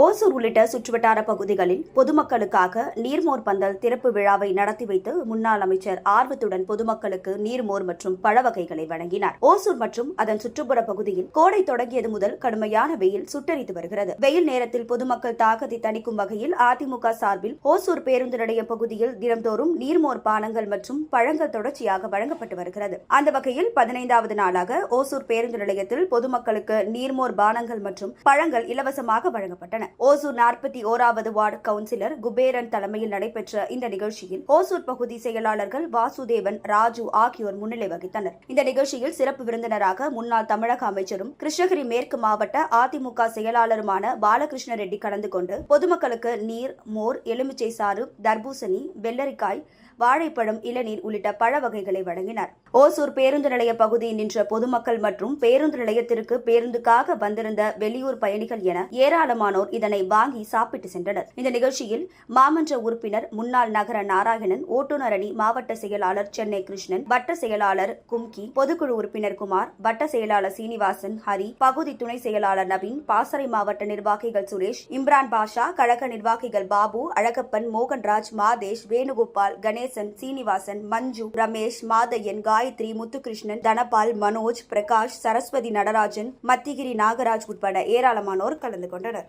ஓசூர் உள்ளிட்ட சுற்றுவட்டார பகுதிகளில் பொதுமக்களுக்காக நீர்மோர் பந்தல் திறப்பு விழாவை நடத்தி வைத்து முன்னாள் அமைச்சர் ஆர்வத்துடன் பொதுமக்களுக்கு நீர்மோர் மற்றும் பழ வகைகளை வழங்கினார். ஓசூர் மற்றும் அதன் சுற்றுப்புற பகுதியில் கோடை தொடங்கியது முதல் கடுமையான வெயில் சுட்டரித்து வருகிறது. வெயில் நேரத்தில் பொதுமக்கள் தாக்கத்தை தணிக்கும் வகையில் அதிமுக சார்பில் ஓசூர் பேருந்து நிலையம் பகுதியில் தினம்தோறும் நீர்மோர் பானங்கள் மற்றும் பழங்கள் தொடர்ச்சியாக வழங்கப்பட்டு வருகிறது. அந்த வகையில் பதினைந்தாவது நாளாக ஓசூர் பேருந்து நிலையத்தில் பொதுமக்களுக்கு நீர்மோர் பானங்கள் மற்றும் பழங்கள் இலவசமாக வழங்கப்பட்டன. ஓசூர் நாற்பத்தி ஓராவது வார்டு கவுன்சிலர் குபேரன் தலைமையில் நடைபெற்ற இந்த நிகழ்ச்சியில் ஓசூர் பகுதி செயலாளர்கள் வாசுதேவன் ராஜு ஆகியோர் முன்னிலை வகித்தனர். இந்த நிகழ்ச்சியில் சிறப்பு விருந்தினராக முன்னாள் தமிழக அமைச்சரும் கிருஷ்ணகிரி மேற்கு மாவட்ட அதிமுக செயலாளருமான பாலகிருஷ்ண ரெட்டி கலந்து கொண்டு பொதுமக்களுக்கு நீர் மோர் எலுமிச்சை சாறு தர்பூசணி வெள்ளரிக்காய் வாழைப்பழம் இளநீர் உள்ளிட்ட பழ வகைகளை வழங்கினார். ஓசூர் பேருந்து நிலைய பகுதியில் நின்ற பொதுமக்கள் மற்றும் பேருந்து நிலையத்திற்கு பேருந்துக்காக வந்திருந்த வெளியூர் பயணிகள் என ஏராளமானோர் இதனை வாங்கி சாப்பிட்டு சென்றனர். இந்த நிகழ்ச்சியில் மாமன்ற உறுப்பினர் முன்னாள் நகர நாராயணன் ஓட்டுநர் அணி மாவட்ட செயலாளர் சென்னை கிருஷ்ணன் வட்ட செயலாளர் கும்கி பொதுக்குழு உறுப்பினர் குமார் வட்ட செயலாளர் சீனிவாசன் ஹரி பகுதி துணை செயலாளர் நவீன் பாசறை மாவட்ட நிர்வாகிகள் சுரேஷ் இம்ரான் பாஷா கழக நிர்வாகிகள் பாபு அழகப்பன் மோகன்ராஜ் மாதேஷ் வேணுகோபால் கணேசன் சீனிவாசன் மஞ்சு ரமேஷ் மாதையன் காயத்ரி முத்துகிருஷ்ணன் தனபால் மனோஜ் பிரகாஷ் சரஸ்வதி நடராஜன் மத்திகிரி நாகராஜ் உட்பட ஏராளமானோர் கலந்து கொண்டனர்.